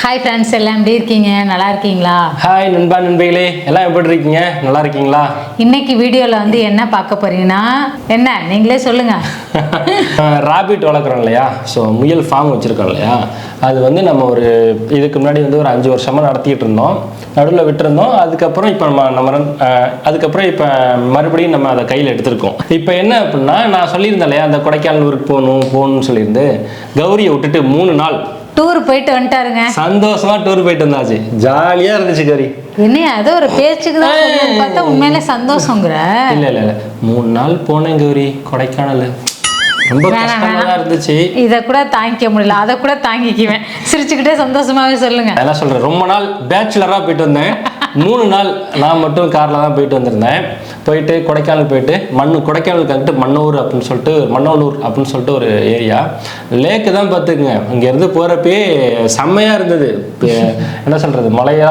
Hi friends எல்லாம் எப்படி இருக்கீங்க? நல்லா இருக்கீங்களா? ஹாய் நண்பா நண்பர்களே எல்லாம் எப்படி இருக்கீங்க? நல்லா இருக்கீங்களா? இன்னைக்கு வீடியோவில் வந்து என்ன பார்க்க போறீங்கன்னா என்ன? நீங்களே சொல்லுங்க. ராபிட் வளர்க்குறோம் இல்லையா? ஸோ முயல் ஃபார்ம் வச்சுருக்கோம் இல்லையா? அது வந்து நம்ம ஒரு இதுக்கு முன்னாடி வந்து ஒரு அஞ்சு வருஷமாக நடத்திக்கிட்டு இருந்தோம். நடுவில் விட்டுருந்தோம். அதுக்கப்புறம் இப்போ நம்ம நம்ம அதுக்கப்புறம் இப்போ மறுபடியும் நம்ம அதை கையில் எடுத்திருக்கோம். இப்போ என்ன அப்படின்னா நான் சொல்லியிருந்தேன் இல்லையா அந்த கொடைக்கானலூருக்கு போகணும் போகணும்னு சொல்லியிருந்து கௌரியை விட்டுட்டு மூணு நாள் டூர் போயிட்டு வந்துட்டாருங்க. சந்தோஷமா டூர் போயிட்டு வந்தாச்சு. ஜாலியாக இருந்துச்சு கௌரி என்ன ஏதோ ஒரு பேச்சுக்கு தான் பார்த்தா உண்மையிலே சந்தோஷங்கிற. இல்ல இல்ல இல்ல. மூணு நாள் போனேன் கௌரி கொடைக்கானல். ரொம்ப கஷ்டமா. இருந்துச்சு. இதை கூட தாங்கிக்க முடியல. அதை கூட தாங்கிக்குவேன். சிரிச்சுக்கிட்டே சந்தோஷமாவே சொல்லுங்க. அதெல்லாம் சொல்றேன்? ரொம்ப நாள் பேச்சுலரா போயிட்டு வந்தேன். மூணு நாள் நான் மட்டும் கார்ல தான் போயிட்டு வந்திருந்தேன். போயிட்டு கொடைக்கானல் போயிட்டு மண்ணு கொடைக்கானலுக்கு வந்துட்டு மண்ணூர் அப்படின்னு சொல்லிட்டு மண்ணோனூர் அப்படின்னு சொல்லிட்டு ஒரு ஏரியா லேக்கு தான் பார்த்துக்குங்க. இங்கேருந்து போகிறப்பே செம்மையா இருந்தது. இப்ப என்ன சொல்றது? மலையா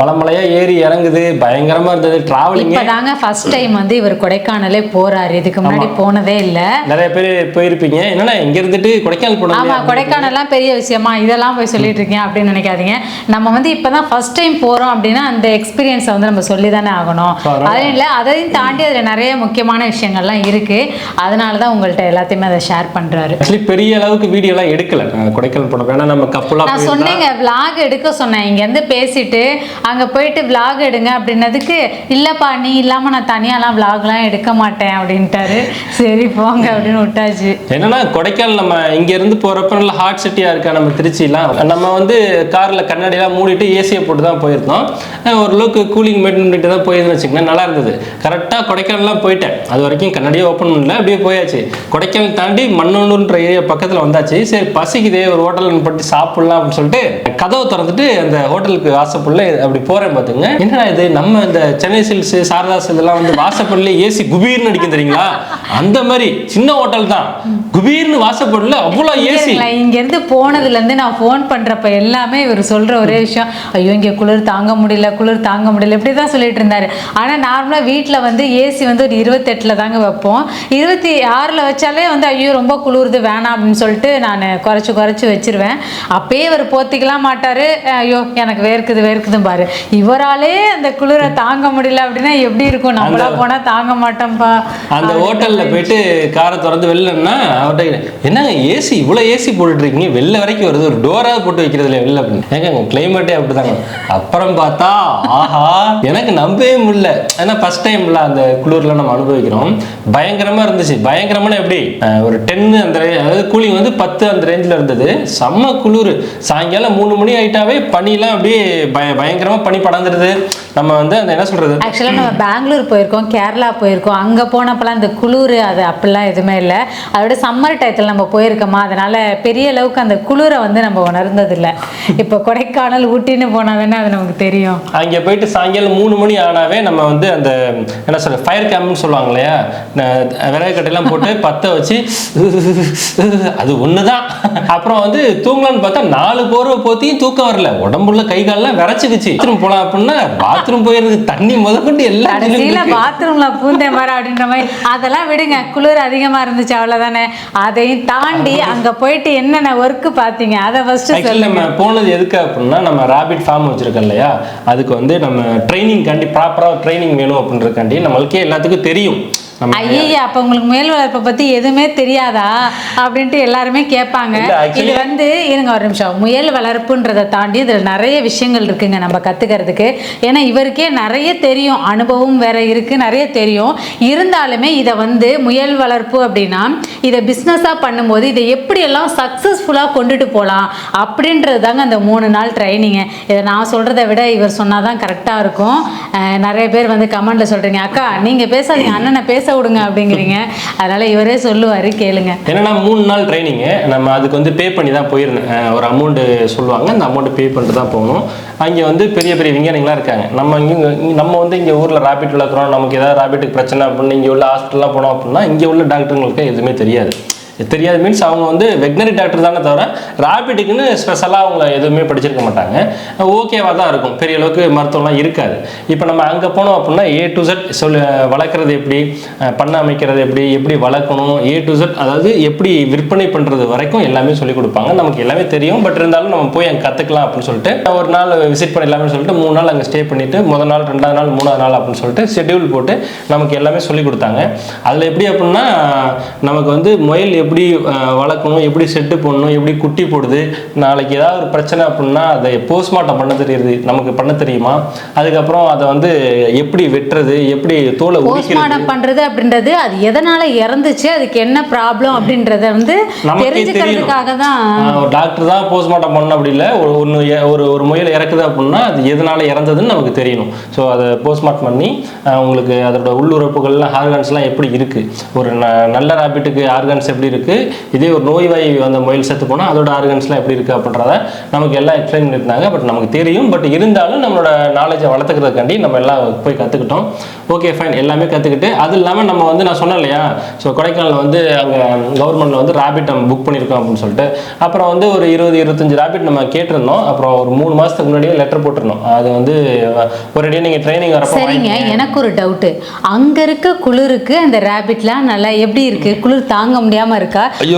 மலை மலையா ஏறி இறங்குது. பயங்கரமா இருந்தது. டிராவலிங்கே இப்பதாங்க ஃபர்ஸ்ட் டைம் வந்து இவர் கொடைக்கானலே போறாரு. இதுக்கு முன்னாடி போனதே இல்ல. நிறைய பேர் போயிருப்பீங்க. என்னன்னா இங்க இருந்துட்டு கொடைக்கானல் போனோம் ஆமா கொடைக்கானல்லாம் பெரிய விஷயமா இதெல்லாம் போய் சொல்லிட்டு இருக்கேன் அப்படின்னு நினைக்காதீங்க. நம்ம வந்து இப்பதான் ஃபர்ஸ்ட் டைம் போறோம் அப்படின்னா அந்த எக்ஸ்பீரியன்ஸை வந்து நம்ம சொல்லி தானே ஆகணும். அதுவும் இல்லை அதையும் தாண்டி அதுல நிறைய முக்கியமான விஷயங்கள்லாம் இருக்கு. அதனால தான் உங்கள்ட்ட எல்லாத்தையுமே அதை ஷேர் பண்றாரு. ஆக்சுவலி பெரிய அளவுக்கு வீடியோலாம் எடுக்கல. கொடைக்கானல் போனோம். வேணா நம்ம கப்பலா நான் சொன்னேங்க vlog எடுக்க சொன்னேன். இங்கேருந்து பேசிட்டு அங்கே போயிட்டு vlog எடுங்க அப்படின்னதுக்கு இல்லைப்பா நீ இல்லாமல் நான் தனியாலாம் vlogலாம் எடுக்க மாட்டேன் அப்படின்ட்டாரு. சரி போங்க அப்படின்னு விட்டாச்சு. என்னன்னா கொடைக்கானல் நம்ம இங்க இருந்து போறப்ப நல்ல ஹாட் சிட்டியா இருக்கா நம்ம திருச்சிலாம். நம்ம வந்து கார்ல கண்ணாடியெல்லாம் மூடிட்டு ஏசியை போட்டு தான் போயிருந்தோம். ஓரளவுக்கு கூலிங் மெயின்டைன் பண்ணிட்டு தான் போயிருந்தேன் வச்சுக்கோங்க நல்லா இருந்தது. கரெக்டாக கொடைக்கானல்லாம் போயிட்டேன். அது வரைக்கும் கண்ணாடியே ஓப்பன் பண்ணல அப்படியே போயாச்சு. கொடைக்கானல் தாண்டி மண்ணூர்ன்ற ஏரியா பக்கத்துல வந்தாச்சு. சரி பசிக்குதே ஒரு ஹோட்டல் போட்டு சாப்பிடலாம் அப்படின்னு சொல்லிட்டு கதவை திறந்துட்டு அந்த ஹோட்டலுக்கு வாசப்படல அப்படி போறேன் பார்த்துங்க என்னடா இது? நம்ம இந்த சென்னை சில்ஸ் சாரதாஸ் இதெல்லாம் வந்து வாசப்படல ஏசி குபீர்னு அடிக்கும் தெரியுங்களா? அந்த மாதிரி சின்ன ஹோட்டல் தான். குபீர்னு வாசப்படல அவ்வளோ ஏசி இங்கேருந்து போனதுலேருந்து நான் ஃபோன் பண்ணுறப்ப எல்லாமே இவர் சொல்கிற ஒரே விஷயம். ஐயோ இங்கே குளிர் தாங்க முடியல குளிர் தாங்க முடியல இப்படி தான் சொல்லிட்டு இருந்தாரு. ஆனால் நார்மலாக வீட்டில் வந்து ஏசி வந்து ஒரு இருபத்தெட்டில் தாங்க வைப்போம். இருபத்தி ஆறில் வச்சாலே வந்து ஐயோ ரொம்ப குளிருது வேணாம் அப்படின்னு சொல்லிட்டு நான் குறைச்சி குறைச்சி வச்சிருவேன். அப்பயே இவர் போத்திக்கலாம் மாட்டார். ஐயோ எனக்கு வேர்க்குது வேர்க்குதுன்னு பாரு. இவராலே அந்த குளிரை தாங்க முடியல அப்படின்னா எப்படி இருக்கும்? நம்மளா போனால் தாங்க மாட்டோம்ப்பா அந்த ஹோட்டல்ல போயிட்டு காரை திறந்து வெளிலன்னா அவர்கிட்ட என்னங்க ஏசி இவ்வளோ ஏசி போட்டுட்டு இருக்கீங்க? வெளில வரைக்கும் வருது. ஒரு டோரா போட்டு வைக்கிறது இல்லையா வெளில அப்படின்னு? ஏங்க கிளைமேட்டே அப்படிதாங்க அப்புறம் பார்த்தா ஆஹா எனக்கு நம்பவே முடியல. ஏன்னா ஃபர்ஸ்ட் டைம்ல அந்த குளிர்ல நம்ம அனுபவிக்கிறோம். பயங்கரமா இருந்துச்சு. பயங்கரமான எப்படி? ஒரு டென்னு அந்த ரே- அதாவது கூலிங் வந்து பத்து அந்த ரேஞ்சில் இருந்தது. செம்ம குளிர். சாயங்காலம் மூணு மணி ஆயிட்டாவே பனிலாம் அப்படியே பய பயங்கரமா பனி படந்துடுது நம்ம வந்து அந்த என்ன சொல்றது? ஆக்சுவலாக நம்ம பெங்களூர் போயிருக்கோம் கேரளா போயிருக்கோம் அங்கே போனப்பெல்லாம் இந்த குளிர் அது அப்படிலாம் எதுவுமே இல்லை. அதோட சம்மர் டயத்தில் நம்ம போயிருக்கோமா? அதனால பெரிய அளவுக்கு அந்த குளிரை வந்து நம்ம உணர்ந்ததில்லை. இப்போ கொடைக்கானல் ஊட்டின்னு போனால் தானே அது நமக்கு தெரியும். அங்கே போயிட்டு சாயங்காலம் மூணு மணி ஆனாவே நம்ம வந்து அந்த என்ன சொல்ற ஃபயர் கேம்ப்னு சொல்லுவாங்க இல்லையா? விறகு கட்டையெல்லாம் போட்டு பற்ற வச்சு அது ஒன்று தான் அப்புறம் வந்து தூங்கலாம்னு பார்த்தா நாலு போர்வை போத்தியும் தூக்கம் வரல. உடம்புல கை கால்லாம் விரைச்சிக்கிச்சு. பாத்ரூம் போகலாம் அப்படின்னா பாத்ரூம் போயிருக்கு. தண்ணி முதற்கொண்டு எல்லாம் கடைசியில பாத்ரூம்ல பூந்தே மாதிரி அப்படின்ற மாதிரி. அதெல்லாம் விடுங்க. குளிர் அதிகமா இருந்துச்சு அவ்வளவுதானே? அதையும் தாண்டி அங்க போயிட்டு என்னென்ன ஒர்க் பாத்தீங்க அதை ஃபர்ஸ்ட் நம்ம போனது எதுக்கு அப்படின்னா நம்ம ராபிட் ஃபார்ம் வச்சிருக்கோம் இல்லையா? அதுக்கு வந்து நம்ம ட்ரைனிங் காண்டி ப்ராப்பராக ட்ரைனிங் வேணும் அப்படின்றதுக்காண்டி நம்மளுக்கே எல்லாத்துக்கும் தெரியும். ஐயா அப்ப உங்களுக்கு மேல் வளர்ப்பை பத்தி எதுவுமே தெரியாதா? அப்படின்ட்டு எல்லாருமே கேட்பாங்க. இது வந்து இருங்க ஒரு நிமிஷம். முயல் வளர்ப்புன்றதை தாண்டி இதுல நிறைய விஷயங்கள் இருக்குங்க நம்ம கத்துக்கிறதுக்கு. ஏன்னா இவருக்கே நிறைய தெரியும். அனுபவம் வேற இருக்கு நிறைய தெரியும். இருந்தாலுமே இதை வந்து முயல் வளர்ப்பு அப்படின்னா இதை பிஸ்னஸாக பண்ணும்போது இதை எப்படியெல்லாம் சக்ஸஸ்ஃபுல்லாக கொண்டுட்டு போகலாம் அப்படின்றது தாங்க அந்த மூணு நாள் ட்ரைனிங்கு இதை நான் சொல்கிறத விட இவர் சொன்னால் தான் கரெக்டாக இருக்கும். நிறைய பேர் வந்து கமெண்ட்டில் சொல்கிறீங்க அக்கா நீங்கள் பேசாதீங்க அண்ணனை பேச விடுங்க அப்படிங்கிறீங்க. அதனால் இவரே சொல்லுவார் கேளுங்க. ஏன்னா மூணு நாள் ட்ரைனிங்கு நம்ம அதுக்கு வந்து பே பண்ணி தான் போயிருந்தேன். ஒரு அமௌண்ட்டு சொல்லுவாங்க. அந்த அமௌண்ட்டு பே பண்ணிட்டு தான் போகணும். அங்கே வந்து பெரிய பெரிய விஞ்ஞானிகளாக இருக்காங்க. நம்ம இங்கே நம்ம வந்து இங்கே ஊரில் ராபிட் வளர்க்குறோம். நமக்கு ஏதாவது ராபிட்டுக்கு பிரச்சனை அப்படின்னு இங்கே உள்ள ஹாஸ்பிட்டல்லாம் போனோம் அப்படின்னா இங்கே உள்ள டாக்டருங்களுக்கு எதுவுமே தெரியாது. தெரியாது. மீன்ஸ் அவங்க வந்து வெக்னரி டாக்டர் தானே தவிர ரேபிட்டுக்குன்னு ஸ்பெஷலாக அவங்கள எதுவுமே படிச்சிருக்க மாட்டாங்க. ஓகேவாக தான் இருக்கும். பெரிய அளவுக்கு மருத்துவம்லாம் இருக்காது. இப்போ நம்ம அங்கே போனோம் அப்படின்னா ஏ டு செட் சொல் வளர்க்குறது எப்படி பண்ண அமைக்கிறது எப்படி எப்படி வளர்க்கணும் ஏ டு செட் அதாவது எப்படி விற்பனை பண்ணுறது வரைக்கும் எல்லாமே சொல்லிக் கொடுப்பாங்க. நமக்கு எல்லாமே தெரியும். பட் இருந்தாலும் நம்ம போய் அங்கே கற்றுக்கலாம் அப்படின்னு சொல்லிட்டு ஒரு நாள் விசிட் பண்ணிடலாம்னு சொல்லிட்டு மூணு நாள் அங்கே ஸ்டே பண்ணிவிட்டு முதல் நாள் ரெண்டாவது நாள் மூணாவது நாள் அப்படின்னு சொல்லிட்டு ஷெட்யூல் போட்டு நமக்கு எல்லாமே சொல்லிக் கொடுத்தாங்க. அதில் எப்படி அப்படின்னா நமக்கு வந்து முயல் எப்படி அஹ், வளர்க்கணும் எப்படி செட்டு போடணும் எப்படி குட்டி போடுது நாளைக்கு ஏதாவது ஒரு பிரச்சனை அப்படின்னா அதை போஸ்ட்மார்ட்டம் பண்ண தெரியுது. நமக்கு பண்ண தெரியுமா? அதுக்கப்புறம் அதை வந்து எப்படி வெட்டுறது எப்படி தோலை போஸ்ட்மார்ட்டம் பண்றது அப்படின்றது அது எதனால இறந்துச்சு அதுக்கு என்ன ப்ராப்ளம் அப்படின்றத வந்து தெரிஞ்சுக்கிறதுக்காக தான் டாக்டர் தான் போஸ்ட்மார்ட்டம் பண்ண அப்படி இல்லை. ஒரு ஒன்று ஒரு ஒரு முயல் இறக்குது அப்படின்னா அது எதனால இறந்ததுன்னு நமக்கு தெரியணும். ஸோ அதை போஸ்ட்மார்ட்டம் பண்ணி உங்களுக்கு அதோட உள்ளுறுப்புகள்லாம் ஆர்கான்ஸ்லாம் எப்படி இருக்கு? ஒரு நல்ல ரேபிட்டுக்கு ஆர்கான்ஸ் எப்படி இருக்கு. இதே ஒரு நோய்வாய் அந்த முயல் செத்து போனால் அதோட ஆர்கான்ஸ்லாம் எப்படி இருக்கு அப்படின்றத நமக்கு எல்லாம் எக்ஸ்பிளைன் பண்ணியிருந்தாங்க. பட் நமக்கு தெரியும். பட் இருந்தாலும் நம்மளோட நாலேஜை வளர்த்துக்கிறதுக்காண்டி நம்ம எல்லாம் போய் கற்றுக்கிட்டோம் ஓகே ஃபைன் எல்லாமே கற்றுக்கிட்டு அது இல்லாமல் நம்ம வந்து நான் சொன்னேன் இல்லையா? ஸோ கொடைக்கானல் வந்து அங்கே கவர்மெண்ட்டில் வந்து ரேபிட் நம்ம புக் பண்ணியிருக்கோம் அப்படின்னு சொல்லிட்டு. அப்புறம் வந்து ஒரு இருபது இருபத்தஞ்சு ரேபிட் நம்ம கேட்டிருந்தோம். அப்புறம் ஒரு மூணு மாதத்துக்கு முன்னாடியே லெட்டர் போட்டிருந்தோம். அது வந்து ஒரேடியாக நீங்கள் ட்ரைனிங் வரப்போ சரிங்க. எனக்கு ஒரு டவுட்டு அங்க இருக்க குளிருக்கு அந்த ரேபிட்லாம் நல்லா எப்படி இருக்கு? குளிர் தாங்க முடியாம இருக்கா.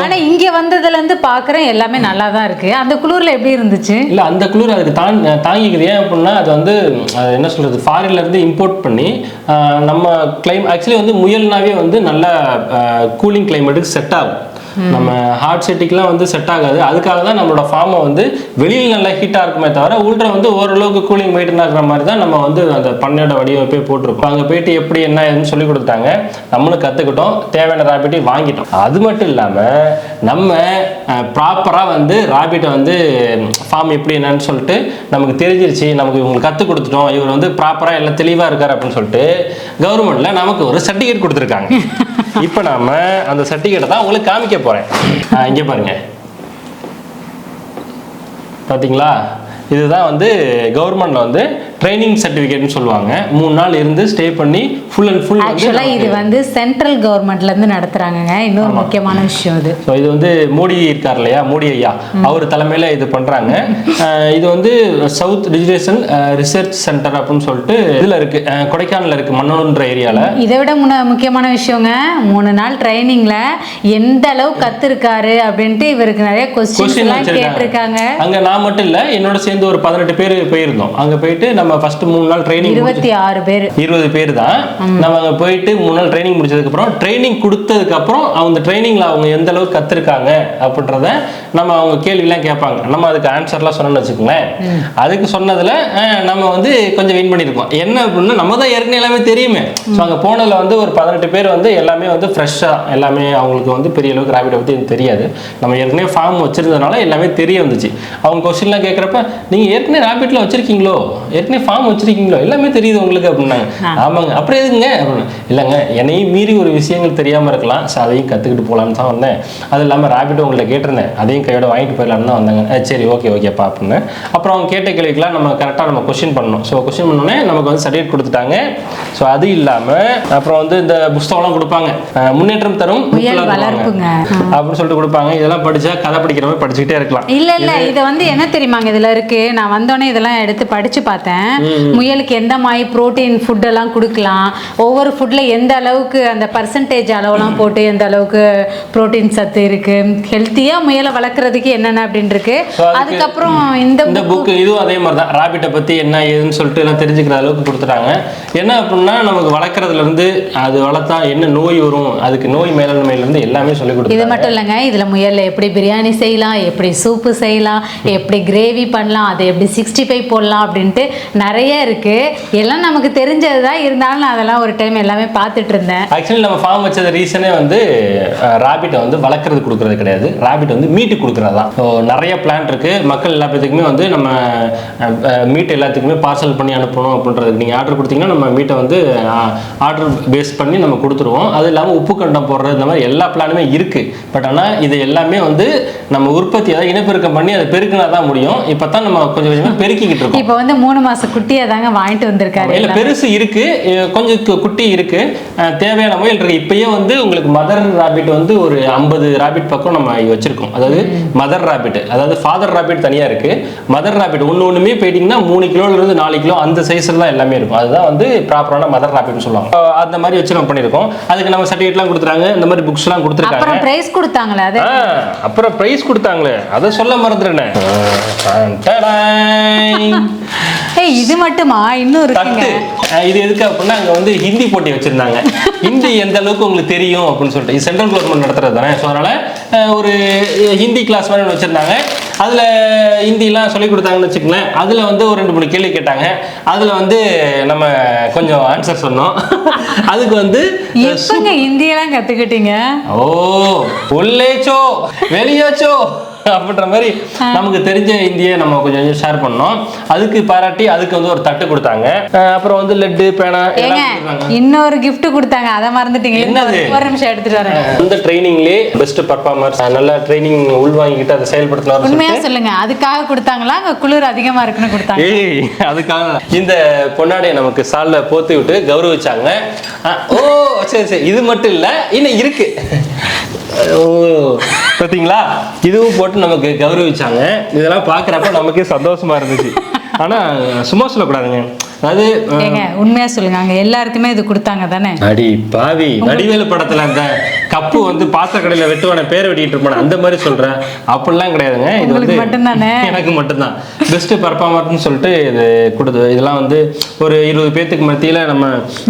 ஆனா இங்க வந்ததுல இருந்து பாக்குறேன் எல்லாமே நல்லா தான் இருக்கு. அந்த குளிர்ல எப்படி இருந்துச்சு? இல்லை அந்த குளிர் அதுக்கு தான் தாங்கிக்குது. ஏன் அப்படின்னா அது வந்து என்ன சொல்கிறது ஃபாரின்லேருந்து இம்போர்ட் பண்ணி நம்ம கிளைம் ஆக்சுவலி வந்து முயல்னாவே வந்து நல்ல கூலிங் கிளைமேட்டுக்கு செட் ஆகும். நம்ம ஹார்ட் செட்டிக்லாம் வந்து செட் ஆகாது. அதுக்காக தான் நம்மளோட ஃபார்மை வந்து வெளியில் நல்லா ஹீட்டாக இருக்குமே தவிர உள்ள வந்து ஓரளவுக்கு கூலிங் மெயின்டைன் ஆகுற மாதிரி தான் நம்ம வந்து அந்த பண்ணையோட வடிவமைப்பே போட்டிருப்போம் அங்கே போயிட்டு எப்படி என்ன ஏதுன்னு சொல்லி கொடுத்தாங்க. நம்மளும் கற்றுக்கிட்டோம் தேவையான ராபிட்டையும் வாங்கிட்டோம். அது மட்டும் இல்லாமல் நம்ம ப்ராப்பராக வந்து ராபிட்டை வந்து ஃபார்ம் எப்படி என்னன்னு சொல்லிட்டு நமக்கு தெரிஞ்சிருச்சு. நமக்கு இவங்களுக்கு கற்றுக் கொடுத்துட்டோம். இவர் வந்து ப்ராப்பராக எல்லாம் தெளிவாக இருக்கார் அப்படின்னு சொல்லிட்டு கவர்மெண்ட்டில் நமக்கு ஒரு சர்டிஃபிகேட் கொடுத்துருக்காங்க. இப்போ நாம அந்த சர்டிஃபிகேட்டை தான் உங்களுக்கு காமிக்க போகிறேன் இங்கே பாருங்க. பார்த்தீங்களா இதுதான் வந்து கவர்மெண்ட்ல வந்து ட்ரைனிங் சர்டிஃபிகேட்னு சொல்லுவாங்க. மூணு நாள் இருந்து ஸ்டே பண்ணி ஃபுல் அண்ட் ஃபுல் ஆக்சுவலா இது வந்து சென்ட்ரல் கவர்மெண்ட்ல இருந்து நடத்துறாங்கங்க. இன்னொரு முக்கியமான விஷயம் இது ஸோ இது வந்து மோடி இருக்கார் இல்லையா? மோடி ஐயா. அவர் தலைமையில் இது பண்ணுறாங்க இது வந்து சவுத் ரிஜினேஷன் ரிசர்ச் சென்டர் அப்படின்னு சொல்லிட்டு இதில் இருக்குது அஹ், கொடைக்கானல்ல இருக்குது மன்னோன்ற ஏரியாவில் இதை விட முன்ன முக்கியமான விஷயங்க மூணு நாள் ட்ரைனிங்ல எந்த அளவு கத்துருக்காரு அப்படின்ட்டு இவருக்கு நிறைய கொஸ்டின் கேட்டிருக்காங்க. அங்க நான் மட்டும் இல்ல என்னோட சேர்ந்து ஒரு பதினெட்டு பேர் போயிருந்தோம். அங்க போயிட்டு நம்ம ஃபர்ஸ்ட் மூணு நாள் ட்ரைனிங் இருபத்தி ஆறு பேர். இருபது பேர் தான் நம்ம அங்க போயிட்டு மூணு நாள் ட்ரைனிங் முடிச்சதுக்கு அப்புறம் ட்ரைனிங் கொடுத்ததுக்கு அப்புறம் அவங்க ட்ரைனிங்ல அவங்க எந்த அளவுக்கு கத்துருக்காங்க அப்படின்றத நம்ம அவங்க கேள்விலாம் கேட்பாங்க. நம்ம அதுக்கு ஆன்சர்லாம் சொன்னோம்னு வச்சுக்கோங்களேன். அதுக்கு சொன்னதுல நம்ம வந்து கொஞ்சம் வின் பண்ணியிருக்கோம் என்ன அப்படின்னா நம்ம தான் ஏற்கனவே எல்லாமே தெரியுமே. ஸோ அங்கே போனதுல வந்து ஒரு பதினெட்டு பேர் வந்து எல்லாமே வந்து ஃப்ரெஷ்ஷாக எல்லாமே அவங்களுக்கு வந்து பெரிய அளவுக்கு ரேபிட்டை பற்றி தெரியாது. நம்ம ஏற்கனவே ஃபார்ம் வச்சிருந்ததுனால எல்லாமே தெரிய வந்துச்சு. அவங்க கொஸ்டின்லாம் கேட்குறப்ப நீங்கள் ஏற்கனவே ரேபிட்டில் வச்சிருக்கீங்களோ? ஏற்கனவே ஃபார்ம் வச்சிருக்கீங்களோ? எல்லாமே தெரியுது உங்களுக்கு அப்படின்னாங்க. ஆமாங்க. அப்புறம் எதுங்க அப்படின்னு. இல்லைங்க என்னையும் மீறி ஒரு விஷயங்கள் தெரியாமல் இருக்கலாம். ஸோ அதையும் கற்றுக்கிட்டு போகலான்னு தான் வந்தேன். அது இல்லாமல் ரேபிட் உங்கள்ட்ட கேட்டிருந்தேன். அதையும் கையோட வாங்கிட்டு போயிடலான்னு தான் வந்தாங்க. "அஹ் சரி ஓகே ஓகேப்பா அப்படின்னு. அப்புறம் அவங்க கேட்ட கேள்விக்கெல்லாம் நம்ம கரெக்டாக நம்ம கொஸ்டின் பண்ணணும். ஸோ கொஸ்டின் பண்ணோன்னே நமக்கு வந்து சர்டிஃபிகேட் கொடுத்துட்டாங்க. ஸோ அது இல்லாமல் அப்புறம் வந்து இந்த புஸ்தகம்லாம் கொடுப்பாங்க. முன்னேற்றம் தரும். அப்படின்னு சொல்லிட்டு கொடுப்பாங்க. இதெல்லாம் படிச்சா கதை படிக்கிற மாதிரி படிச்சுக்கிட்டே இருக்கலாம். இல்ல இல்ல இது வந்து என்ன தெரியுமாங்க? இதுல இருக்கு. நான் வந்தோடனே இதெல்லாம் எடுத்து படிச்சு பார்த்தேன். முயலுக்கு எந்த மாதிரி புரோட்டீன் ஃபுட் எல்லாம் கொடுக்கலாம். ஒவ்வொரு ஃபுட்ல எந்த அளவுக்கு அந்த பர்சன்டேஜ் அளவுலாம் போட்டு எந்த அளவுக்கு புரோட்டீன் சத்து இருக்கு. ஹெல்த்தியா முயலை வளர்க்குறதுக்கு என்னென்ன அப்படின்னு இருக்கு அதுக்கப்புறம் இந்த இந்த புக் இதுவும் அதே மாதிரி தான் ராபிட்டை பற்றி என்ன ஏதுன்னு சொல்லிட்டு எல்லாம் தெரிஞ்சுக்கிற அளவுக்கு கொடுத்துட்டாங்க. என்ன அப்படின்னா நமக்கு வளர்க்குறதுல இருந்து அது வளர்த்தா என்ன நோய் வரும் அதுக்கு நோய் மேலாண்மையில இருந்து எல்லாமே சொல்லி இது கொடுத்தாங்க மட்டும் இல்லைங்க. இதில் முயல்ல எப்படி பிரியாணி செய்யலாம் எப்படி சூப்பு செய்யலாம் எப்படி கிரேவி பண்ணலாம் அதை எப்படி சிக்ஸ்டி ஃபைவ் போடலாம் அப்படின்ட்டு நிறைய இருக்கு. எல்லாம் நமக்கு தெரிஞ்சது தான் இருந்தாலும் நான் அதெல்லாம் ஒரு டைம் எல்லாமே பார்த்துட்டு இருந்தேன் ஆக்சுவலி நம்ம ஃபார்ம் வச்சது ரீசனே வந்து ராபிட்டை வந்து வளர்க்குறது கொடுக்கறது கிடையாது. ராபிட் வந்து மீட்டு கொடுக்குறது தான் ஸோ நிறைய பிளான் இருக்கு. மக்கள் எல்லா பேத்துக்குமே வந்து நம்ம மீட் எல்லாத்துக்குமே பார்சல் பண்ணி அனுப்பணும் அப்படின்றது. நீங்கள் ஆர்டர் கொடுத்தீங்கன்னா நம்ம மீட்டை வந்து ஆர்டர் பேஸ் பண்ணி நம்ம கொடுத்துருவோம். அது இல்லாமல் உப்பு கண்டம் போடுறது இந்த மாதிரி எல்லா பிளானுமே இருக்கு. பட் ஆனால் இது எல்லாமே வந்து நம்ம உற்பத்தி அதாவது இனப்பெருக்கம் பண்ணி அதை பெருக்கினா தான் முடியும். இப்போ தான் நம்ம கொஞ்சம் கொஞ்சமா பெருக்கிக்கிட்டு இருக்கோம். இப்போ வந்து மூணு மாச குட்டியை தாங்க வாங்கிட்டு வந்திருக்காரு இல்ல பெருசு இருக்கு. கொஞ்சம் கு- குட்டி இருக்கு. தேவையான முயல் இருக்கு. இப்பயே வந்து உங்களுக்கு மதர் ராபிட் வந்து ஒரு ஐம்பது ராபிட் பக்கம் நம்ம வச்சிருக்கோம். அதாவது மதர் ராபிட் அதாவது ஃபாதர் ராபிட் தனியா இருக்கு. மதர் ராபிட் ஒண்ணு ஒண்ணுமே போயிட்டீங்கன்னா மூணு கிலோல இருந்து நாலு கிலோ அந்த சைஸ்ல தான் எல்லாமே இருக்கும். அதுதான் வந்து ப்ராப்பரான மதர் ராபிட்னு சொல்லுவாங்க. அந்த மாதிரி வச்சு நம்ம பண்ணியிருக்கோம். அதுக்கு நம்ம சர்டிஃபிகேட்லாம் கொடுத்துறாங்க. இந்த மாதிரி புக்ஸ் எல்லாம் கொடுத்துருக்காங்க. அப்புறம் பிரைஸ் கொடுத்தாங்களே அது? அப்புறம் பிரைஸ் கொடுத்தாங்களே. அதை சொல்ல மறந்துடுறேன் ஏய் இது மட்டுமா? இன்னும் இருக்குங்க இது எதுக்கு அப்படின்னா அங்க வந்து ஹிந்தி போட்டி வச்சிருந்தாங்க. ஹிந்தி எந்த அளவுக்கு உங்களுக்கு தெரியும் அப்படின்னு சொல்லிட்டு. சென்ட்ரல் கவர்மெண்ட் நடத்துறது தானே. ஸோ அதனால ஒரு ஹிந்தி கிளாஸ் மாதிரி ஒன்று வச்சிருந்தாங்க. அதுல ஹிந்திலாம் சொல்லி கொடுத்தாங்கன்னு வச்சுக்கங்களேன். அதுல வந்து ஒரு ரெண்டு மூணு கேள்வி கேட்டாங்க. அதுல வந்து நம்ம கொஞ்சம் ஆன்சர் சொன்னோம். அதுக்கு வந்து எப்பங்க ஹிந்தியெல்லாம் கத்துக்கிட்டீங்க? ஓ உள்ளேச்சோ வெளியோச்சோ. அப்படின்ற மாதிரி நமக்கு தெரிஞ்ச இந்தியை நம்ம கொஞ்சம் கொஞ்சம் ஷேர் பண்ணோம். அதுக்கு பாராட்டி அதுக்கு வந்து ஒரு தட்டு கொடுத்தாங்க. அப்புறம் வந்து லட்டு பேனா இன்னொரு gift கொடுத்தாங்க. அதை மறந்துட்டீங்க என்னது? ஒரு- நிமிஷம் எடுத்துட்டு வரேன். அந்த ட்ரைனிங்லேயே பெஸ்ட் பர்ஃபார்மர்ஸ் நல்ல ட்ரைனிங் உள்வாங்கிக்கிட்டு அதை செயல்படுத்தலாம் உண்மையா சொல்லுங்க. அதுக்காக கொடுத்தாங்களா? அங்க குளிர் அதிகமா இருக்குன்னு கொடுத்தாங்க. அதுக்காக இந்த பொன்னாடையை நமக்கு சால்ல போத்தி விட்டு கௌரவிச்சாங்க. ஓ சரி சரி. இது மட்டும் இல்ல இன்னும் இருக்கு. பார்த்தீங்களா இதுவும் போட்டு நமக்கு கௌரவிச்சாங்க. இதெல்லாம் பார்க்குறப்ப நமக்கே சந்தோஷமா இருந்துச்சு. ஆனால் சும்மா சொல்லக்கூடாதுங்க. ஏங்க உண்மையா சொல்லுங்க. அங்க எல்லாருக்குமே இது கொடுத்தாங்க தானே? அடி பாவி. வடிவேலு படத்துல அந்த கப்பு வந்து பாத்திர கடையில வெட்டுவான பேரை வெட்டிட்டு இருப்பான அந்த மாதிரி சொல்றேன் அப்படிலாம் கிடையாதுங்க. இது வந்து மட்டும்தானே? எனக்கு மட்டும்தான். பெஸ்ட் பர்ஃபார்மர்னு சொல்லிட்டு இது கொடுத்து இதெல்லாம் வந்து ஒரு இருபது பேத்துக்கு மத்தியில நம்ம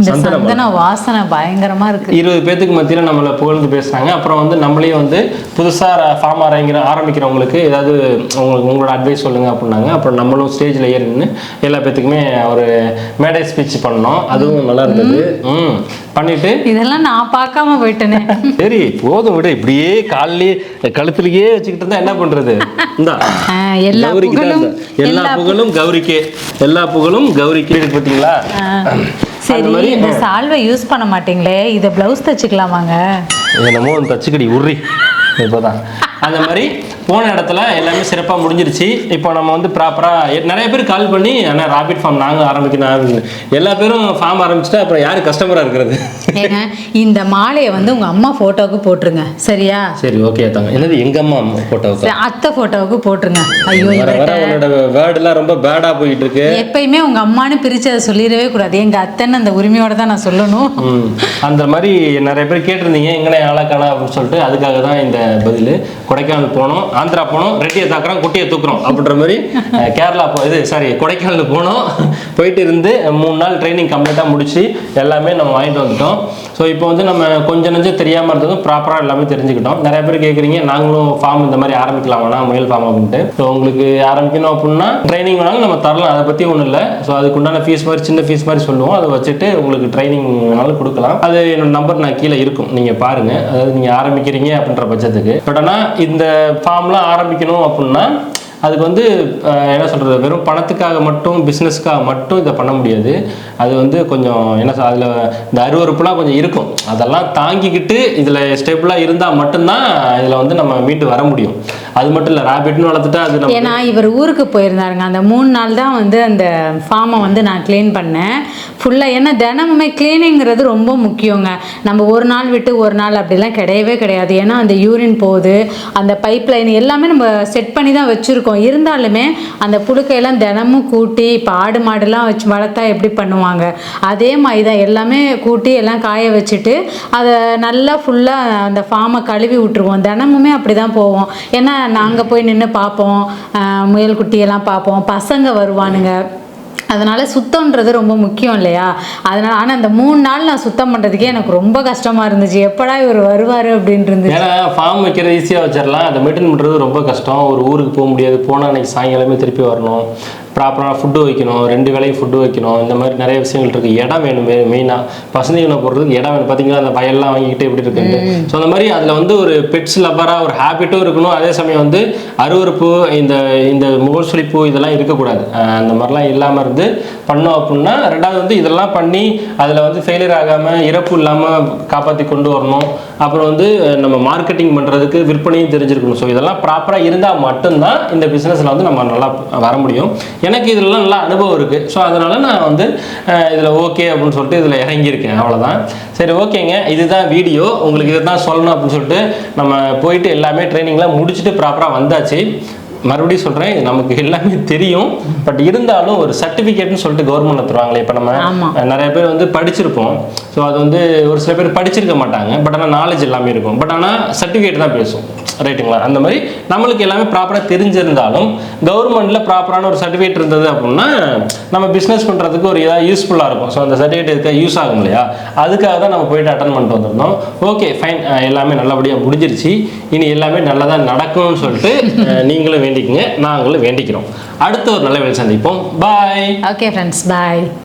சந்தன வாசனை பயங்கரமா இருக்கு. இருபது பேத்துக்கு மத்தியில நம்மளை புகழ்ந்து பேசுறாங்க. அப்புறம் வந்து நம்மளையும் வந்து புதுசா ஃபார்ம் ஆரம்பிக்கிற ஆரம்பிக்கிறவங்களுக்கு ஏதாவது உங்களுக்கு உங்களோட அட்வைஸ் சொல்லுங்க அப்படின்னாங்க. அப்புறம் நம்மளும் ஸ்டேஜ்ல ஏறி நின்று எல்லா பேத்துக்குமே ஒரு மேடை ஸ்பீச் பண்ணோம். அதுவும் நல்லா இருந்தது. ம். பண்ணிட்டு இதெல்லாம் நான் பார்க்காம போயிட்டேனே. சரி போதும் விடு. இப்படியே கால்லயே கழுத்துலயே வச்சுக்கிட்டு இருந்தா என்ன பண்றது? எல்லா புகழும் இந்த- எல்லா புகழும் கௌரிக்கே. எல்லா புகழும் கௌரிக்கே. இருக்கு பாத்தீங்களா சரி இந்த சால்வை யூஸ் பண்ண மாட்டீங்களே. இதை பிளவுஸ் தச்சுக்கலாமாங்க? என்னமோ தச்சுக்கடி உர்றி இப்போதான். அந்த மாதிரி போன இடத்துல எல்லாமே சிறப்பாக முடிஞ்சிருச்சு. இப்போ நம்ம வந்து ப்ராப்பராக நிறைய பேர் கால் பண்ணி அண்ணா ராபிட் ஃபார்ம் நாங்கள் ஆரம்பிக்கணும். ஆரம்பிக்கணும் எல்லா பேரும் ஃபார்ம் ஆரம்பிச்சுட்டா அப்புறம் யார் கஸ்டமராக இருக்கிறது? ஏங்க இந்த மாலையை வந்து உங்க அம்மா போட்டோவுக்கு போட்டுருங்க. சரியா? சரி ஓகே தாங்க என்னது எங்க அம்மா போட்டோவுக்கு சரி, அத்தை போட்டோவுக்கு போட்டுருங்க. ஐயோ உன்னோட வேர்டெல்லாம் ரொம்ப பேடாக போயிட்டு இருக்கு எப்பயுமே உங்க அம்மான்னு பிரிச்சு அதை சொல்லிடவே கூடாது. எங்க அத்தைன்னு அந்த உரிமையோட தான் நான் சொல்லணும். அந்த மாதிரி நிறைய பேர் கேட்டிருந்தீங்க எங்கனே ஆளாக்கானா அப்படின்னு சொல்லிட்டு. அதுக்காக தான் இந்த பதில். கொடைக்கானல் போனோம் ஆந்திரா போனோம் ரெட்டியை தாக்குறோம் குட்டியை தூக்குறோம் அப்படின்ற மாதிரி கேரளா போ இது சாரி கொடைக்கானல் போனோம். போயிட்டு இருந்து மூணு நாள் ட்ரைனிங் கம்ப்ளீட்டாக முடிச்சு எல்லாமே நம்ம வாங்கிட்டு வந்துட்டோம். ஸோ இப்போ வந்து நம்ம கொஞ்சம் நெஞ்சம் தெரியாமல் இருந்ததும் ப்ராப்பராக எல்லாமே தெரிஞ்சுக்கிட்டோம். நிறைய பேர் கேட்குறீங்க நாங்களும் ஃபார்ம் இந்த மாதிரி ஆரம்பிக்கலாமாண்ணா முயல் ஃபார்ம் அப்படின்ட்டு. ஸோ உங்களுக்கு ஆரம்பிக்கணும் அப்படின்னா ட்ரைனிங் வேணாலும் நம்ம தரலாம் அதை பற்றி ஒன்றும் இல்லை. ஸோ அதுக்குண்டான ஃபீஸ் மாதிரி சின்ன ஃபீஸ் மாதிரி சொல்லுவோம். அதை வச்சுட்டு உங்களுக்கு ட்ரைனிங் வேணாலும் கொடுக்கலாம். அது என்னோட நம்பர் நான் கீழே இருக்கும். நீங்கள் பாருங்கள் அதாவது நீங்கள் ஆரம்பிக்கிறீங்க அப்படின்ற பட்சத்துக்கு. பட் ஆனால் இந்த ஃபார்ம்லாம் ஆரம்பிக்கணும் அப்படின்னா அதுக்கு வந்து என்ன சொல்கிறது வெறும் பணத்துக்காக மட்டும் பிஸ்னஸ்க்காக மட்டும் இதை பண்ண முடியாது. அது வந்து கொஞ்சம் என்ன சொல் அதில் இந்த அருவறுப்புலாம் கொஞ்சம் இருக்கும். அதெல்லாம் தாங்கிக்கிட்டு இதில் ஸ்டெபிளாக இருந்தால் மட்டும்தான் இதில் வந்து நம்ம மீட்டு வர முடியும். அது மட்டும் இல்லை ரேபிட்னு வளர்த்துட்டா அது ஏன்னா இவர் ஊருக்கு போயிருந்தாருங்க. அந்த மூணு நாள் தான் வந்து அந்த ஃபார்மை வந்து நான் க்ளீன் பண்ணேன். ஃபுல்லாக ஏன்னா தினமுமே க்ளீனிங்கிறது ரொம்ப முக்கியங்க. நம்ம ஒரு நாள் விட்டு ஒரு நாள் அப்படிலாம் கிடையவே கிடையாது. ஏன்னா அந்த யூரின் போகுது அந்த பைப் லைன் எல்லாமே நம்ம செட் பண்ணி தான் வச்சுருக்கோம். இருந்தாலுமே அந்த புழுக்கையெல்லாம் தினமும் கூட்டி இப்போ ஆடு மாடுலாம் வச்சு வளர்த்தா எப்படி பண்ணுவாங்க? அதே மாதிரி தான் எல்லாமே கூட்டி எல்லாம் காய வச்சுட்டு அதை நல்லா ஃபுல்லாக அந்த ஃபார்மை கழுவி விட்டுருவோம். தினமுமே அப்படி தான் போவோம். ஏன்னா நாங்கள் போய் நின்று பார்ப்போம். முயல் குட்டியெல்லாம் பார்ப்போம். பசங்க வருவானுங்க. அதனால் சுத்தம்ன்றது ரொம்ப முக்கியம் இல்லையா? அதனால் ஆனால் அந்த மூணு நாள் நான் சுத்தம் பண்ணுறதுக்கே எனக்கு ரொம்ப கஷ்டமாக இருந்துச்சு. எப்படா இவர் வருவார் அப்படின்ட்டு இருந்துச்சு. ஏன்னா ஃபார்ம் வைக்கிறது ஈஸியாக வச்சிடலாம் அதை மெயின்டைன் பண்ணுறது ரொம்ப கஷ்டம். ஒரு ஊருக்கு போக முடியாது. போனால் அன்னைக்கு சாயங்காலமே திருப்பி வரணும். ப்ராப்பராக ஃபுட்டு வைக்கணும் ரெண்டு வேளையும் ஃபுட்டு வைக்கணும் இந்த மாதிரி நிறைய விஷயங்கள் இருக்குது இடம் வேணும் மெயினாக பசந்தீவனை போடுறதுக்கு இடம் வேணும். பார்த்தீங்களா அந்த வயல்லாம் வாங்கிக்கிட்டு எப்படி இருக்குது ஸோ அந்த மாதிரி அதில் வந்து ஒரு பெட்ஸ் லப்பராக ஒரு ஹேபிட்டும் இருக்கணும். அதே சமயம் வந்து அருவருப்பு இந்த இந்த முகல் சுளிப்பு இதெல்லாம் இருக்கக்கூடாது. அந்த மாதிரிலாம் இல்லாமல் இருந்து பண்ணோம் அப்படின்னா ரெண்டாவது வந்து இதெல்லாம் பண்ணி அதில் வந்து ஃபெயிலியர் ஆகாமல் இறப்பு இல்லாமல் காப்பாற்றி கொண்டு வரணும். அப்புறம் வந்து நம்ம மார்க்கெட்டிங் பண்ணுறதுக்கு விற்பனையும் தெரிஞ்சிருக்கணும். ஸோ இதெல்லாம் ப்ராப்பராக இருந்தால் மட்டும்தான் இந்த பிஸ்னஸில் வந்து நம்ம நல்லா வர முடியும். எனக்கு இதெல்லாம் நல்லா அனுபவம் இருக்குது ஸோ அதனால் நான் வந்து இதில் ஓகே அப்படின்னு சொல்லிட்டு இதில் இறங்கியிருக்கேன். அவ்வளோதான் சரி ஓகேங்க இதுதான் வீடியோ உங்களுக்கு இதை தான் சொல்லணும் அப்படின்னு சொல்லிட்டு நம்ம போயிட்டு எல்லாமே ட்ரைனிங்லாம் முடிச்சுட்டு ப்ராப்பராக வந்தாச்சு. மறுபடியும் சொல்கிறேன் நமக்கு எல்லாமே தெரியும். பட் இருந்தாலும் ஒரு சர்டிஃபிகேட்னு சொல்லிட்டு கவர்மெண்ட் தருவாங்களே. இப்போ நம்ம. நிறைய பேர் வந்து படிச்சிருப்போம். ஸோ அது வந்து ஒரு சில பேர் படிச்சிருக்க மாட்டாங்க. பட் ஆனால் நாலேஜ் எல்லாமே இருக்கும். பட் ஆனால் சர்டிஃபிகேட் தான் பேசும். ரைட்டுங்களா அந்த மாதிரி நம்மளுக்கு எல்லாமே ப்ராப்பராக தெரிஞ்சிருந்தாலும் கவர்மெண்ட்டில் ப்ராப்பரான ஒரு சர்டிஃபிகேட் இருந்தது அப்படின்னா நம்ம பிஸ்னஸ் பண்ணுறதுக்கு ஒரு இதாக யூஸ்ஃபுல்லாக இருக்கும். ஸோ அந்த சர்டிஃபிகேட் இருக்க யூஸ் ஆகும் இல்லையா? அதுக்காக தான் நம்ம போயிட்டு அட்டன் பண்ணிட்டு வந்திருந்தோம். ஓகே ஃபைன் எல்லாமே நல்லபடியாக முடிஞ்சிருச்சு. இனி எல்லாமே நல்லதாக நடக்கும்னு சொல்லிட்டு நீங்களும் வேண்டிக்கங்க. நாங்களும் வேண்டிக்கிறோம். அடுத்த ஒரு நல்ல வேலை சந்திப்போம். Bye okay friends bye